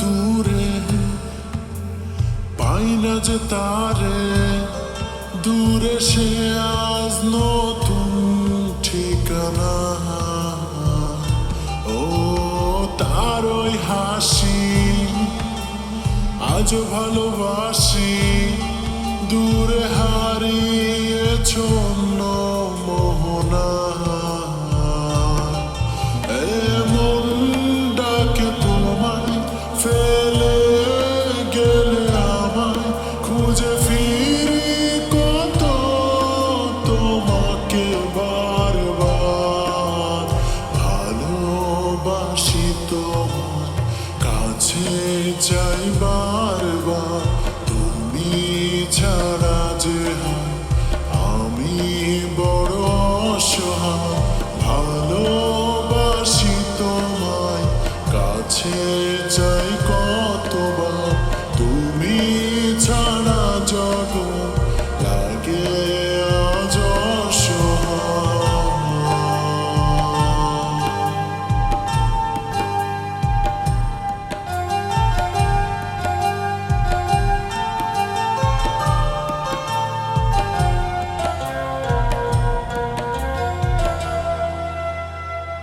দূরে পাই না যে তারে দূরে সে আজ নতুন ঠিকানা। ও তার ওই হাসি আজ ভালোবাসি। ভালোবাসি কাছে চাই বারবার। তুমি ছাড়া যে আমি বড় অসহায়। ভালোবাসি তোমায়, কাছে যাই কতবার। তুমি ছাড়া জগ লাগে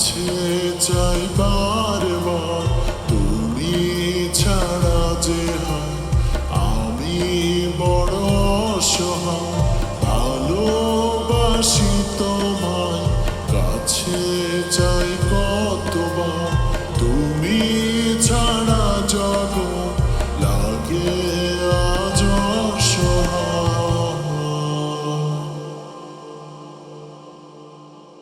কাছে চাই বারবার। তুমি ছাড়া যে হয়, আমি বড় সহায় ভালোবাসি তোমায়, কাছে চাই কতবার। তুমি ছাড়া জগৎ